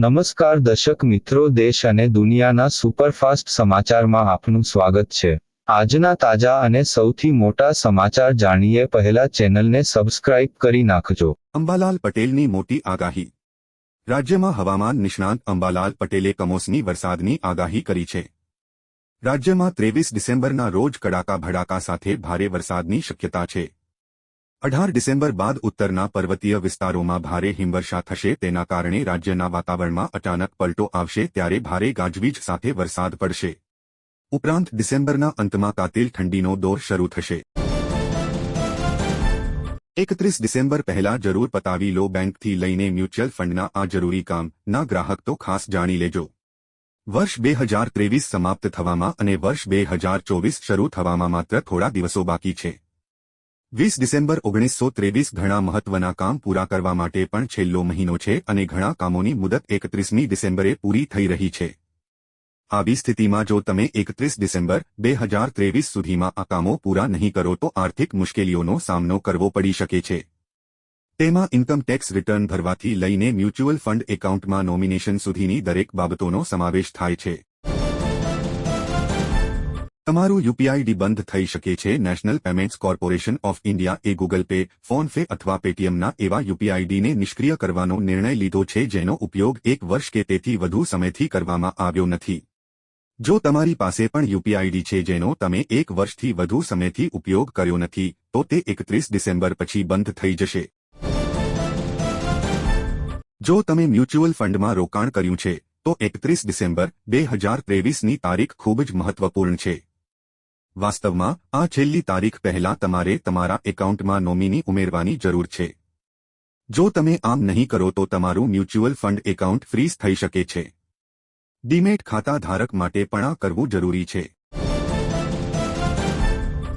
નમસ્કાર દર્શક મિત્રો, દેશ અને દુનિયાના સુપરફાસ્ટ સમાચારમાં આપનું સ્વાગત છે. આજના તાજા અને સૌથી મોટા સમાચાર જાણીએ પહેલા ચેનલને સબસ્ક્રાઇબ કરી નાખજો. અંબાલાલ પટેલની મોટી આગાહી. રાજ્યમાં હવામાન નિષ્ણાંત અંબાલાલ પટેલે કમોસમી વરસાદની આગાહી કરી છે. રાજ્યમાં ત્રેવીસ ડિસેમ્બરના રોજ કડાકા ભડાકા સાથે ભારે વરસાદની શક્યતા છે. અઢાર ડિસેમ્બર બાદ ઉત્તરના પર્વતીય વિસ્તારોમાં ભારે હિમવર્ષા થશે. તેના કારણે રાજ્યના વાતાવરણમાં અચાનક પલટો આવશે ત્યારે ભારે ગાજવીજ સાથે વરસાદ પડશે. ઉપરાંત ડિસેમ્બરના અંતમાં કાતિલ ઠંડીનો દોર શરૂ થશે. એકત્રીસ ડિસેમ્બર પહેલા જરૂર પતાવી લો બેંકથી લઈને મ્યુચ્યુઅલ ફંડના આ જરૂરી કામ. ના ગ્રાહક તો ખાસ જાણી લેજો. વર્ષ બે હજાર ત્રેવીસ સમાપ્ત થવામાં અને વર્ષ બે હજાર ચોવીસ શરૂ થવામાં માત્ર થોડા દિવસો બાકી છે. વીસ ડિસેમ્બર ઓગણીસો ત્રેવીસ ઘણા મહત્વના કામ પૂરા કરવા માટે પણ છેલ્લો મહિનો છે અને ઘણા કામોની મુદત એકત્રીસમી ડિસેમ્બરે પૂરી થઈ રહી છે. આવી સ્થિતિમાં જો તમે એકત્રીસ ડિસેમ્બર બે હજાર ત્રેવીસ સુધીમાં આ કામો પૂરા નહીં કરો તો આર્થિક મુશ્કેલીઓનો સામનો કરવો પડી શકે છે. તેમાં ઇન્કમ ટેક્સ રિટર્ન ભરવાથી લઈને મ્યુચ્યુઅલ ફંડ એકાઉન્ટમાં નોમિનેશન સુધીની દરેક બાબતોનો સમાવેશ થાય છે. તમારું યુપીઆઈડી બંધ થઈ શકે છે. National Payments Corporation of India A Google Pay PhonePe અથવા પેટીએમના એવા યુપીઆઈડીને નિષ્ક્રિય કરવાનો નિર્ણય લીધો છે, જેનો ઉપયોગ એક વર્ષ કે તેથી વધુ સમયથી કરવામાં આવ્યો નથી. જો તમારી પાસે પણ યુપીઆઈડી છે, જેનો તમે એક વર્ષથી વધુ સમયથી ઉપયોગ કર્યો નથી, તો તે એકત્રીસ ડિસેમ્બર પછી બંધ થઈ જશે. જો તમે મ્યુચ્યુઅલ ફંડમાં રોકાણ કર્યું છે, તો એકત્રીસ ડિસેમ્બર, બે હજાર ત્રેવીસની તારીખ ખૂબ જ મહત્વપૂર્ણ છે. વાસ્તવમાં, આ છેલ્લી તારીખ પહેલા તમારે તમારા એકાઉન્ટમાં નોમિની ઉમેરવાની જરૂર છે. જો તમે આમ નહીં કરો તો તમારું મ્યુચ્યુઅલ ફંડ એકાઉન્ટ ફ્રીઝ થઈ શકે છે. ડીમેટ ખાતા ધારક માટે પણ આ કરવું જરૂરી છે.